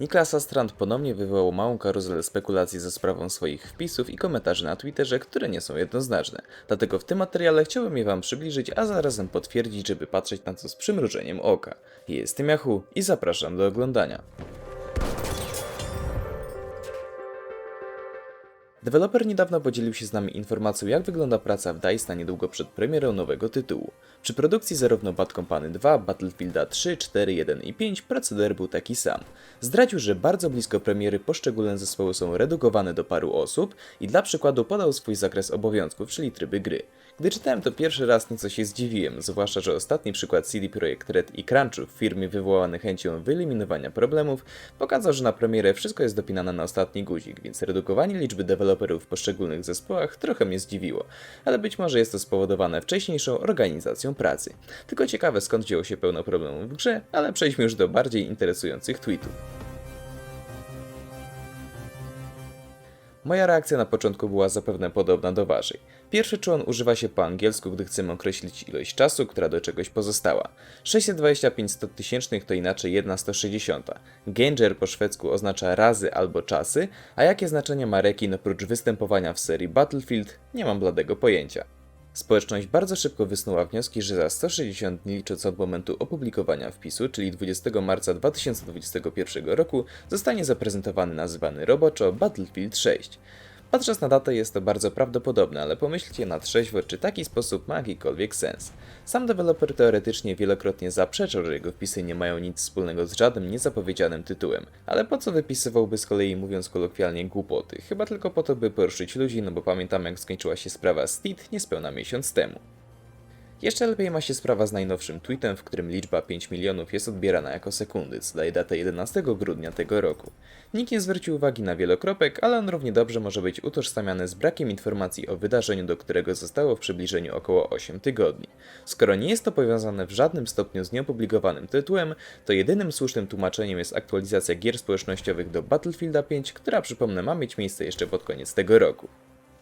Niklasa Strand ponownie wywołał małą karuzelę spekulacji ze sprawą swoich wpisów i komentarzy na Twitterze, które nie są jednoznaczne. Dlatego w tym materiale chciałbym je wam przybliżyć, a zarazem potwierdzić, żeby patrzeć na to z przymrużeniem oka. Jestem Yahoo i zapraszam do oglądania. Deweloper niedawno podzielił się z nami informacją, jak wygląda praca w DICE na niedługo przed premierą nowego tytułu. Przy produkcji zarówno Bad Company 2, Battlefielda 3, 4, 1 i 5 proceder był taki sam. Zdradził, że bardzo blisko premiery poszczególne zespoły są redukowane do paru osób i dla przykładu podał swój zakres obowiązków, czyli tryby gry. Gdy czytałem to pierwszy raz, nieco się zdziwiłem, zwłaszcza, że ostatni przykład CD Projekt Red i Crunchu w firmie wywołany chęcią wyeliminowania problemów pokazał, że na premierę wszystko jest dopinane na ostatni guzik, więc redukowanie liczby deweloperów w poszczególnych zespołach trochę mnie zdziwiło, ale być może jest to spowodowane wcześniejszą organizacją pracy. Tylko ciekawe skąd wzięło się pełno problemów w grze, ale przejdźmy już do bardziej interesujących tweetów. Moja reakcja na początku była zapewne podobna do waszej. Pierwszy człon używa się po angielsku, gdy chcemy określić ilość czasu, która do czegoś pozostała. 625 100 to inaczej 1 160. Ganger po szwedzku oznacza razy albo czasy, a jakie znaczenie ma rekin oprócz występowania w serii Battlefield, nie mam bladego pojęcia. Społeczność bardzo szybko wysnuła wnioski, że za 160 dni licząc od momentu opublikowania wpisu, czyli 20 marca 2021 roku, zostanie zaprezentowany nazywany roboczo Battlefield 6. Patrząc na datę jest to bardzo prawdopodobne, ale pomyślcie na trzeźwo, czy taki sposób ma jakikolwiek sens. Sam deweloper teoretycznie wielokrotnie zaprzeczał, że jego wpisy nie mają nic wspólnego z żadnym niezapowiedzianym tytułem. Ale po co wypisywałby z kolei, mówiąc kolokwialnie, głupoty? Chyba tylko po to, by poruszyć ludzi, no bo pamiętam jak skończyła się sprawa Steed niespełna miesiąc temu. Jeszcze lepiej ma się sprawa z najnowszym tweetem, w którym liczba 5 milionów jest odbierana jako sekundy, co daje datę 11 grudnia tego roku. Nikt nie zwrócił uwagi na wielokropek, ale on równie dobrze może być utożsamiany z brakiem informacji o wydarzeniu, do którego zostało w przybliżeniu około 8 tygodni. Skoro nie jest to powiązane w żadnym stopniu z nieopublikowanym tytułem, to jedynym słusznym tłumaczeniem jest aktualizacja gier społecznościowych do Battlefielda 5, która przypomnę ma mieć miejsce jeszcze pod koniec tego roku.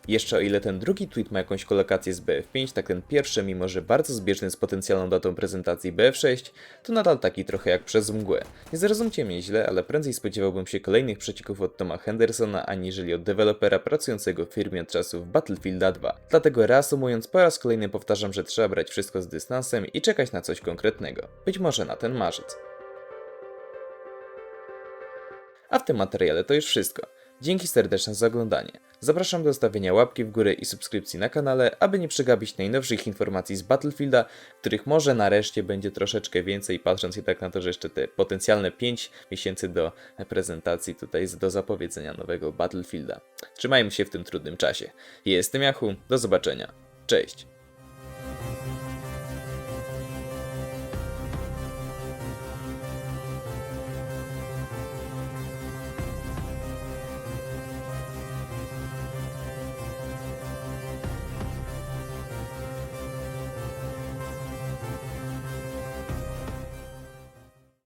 Jeszcze o ile ten drugi tweet ma jakąś kolokację z BF5, tak ten pierwszy, mimo że bardzo zbieżny z potencjalną datą prezentacji BF6, to nadal taki trochę jak przez mgłę. Nie zrozumcie mnie źle, ale prędzej spodziewałbym się kolejnych przecieków od Toma Hendersona, aniżeli od dewelopera pracującego w firmie od czasów Battlefielda 2. Dlatego reasumując, po raz kolejny powtarzam, że trzeba brać wszystko z dystansem i czekać na coś konkretnego. Być może na ten marzec. A w tym materiale to już wszystko. Dzięki serdeczne za oglądanie. Zapraszam do zostawienia łapki w górę i subskrypcji na kanale, aby nie przegapić najnowszych informacji z Battlefielda, których może nareszcie będzie troszeczkę więcej, patrząc jednak na to, że jeszcze te potencjalne 5 miesięcy do prezentacji tutaj do zapowiedzenia nowego Battlefielda. Trzymajmy się w tym trudnym czasie. Jestem Yahoo, do zobaczenia. Cześć.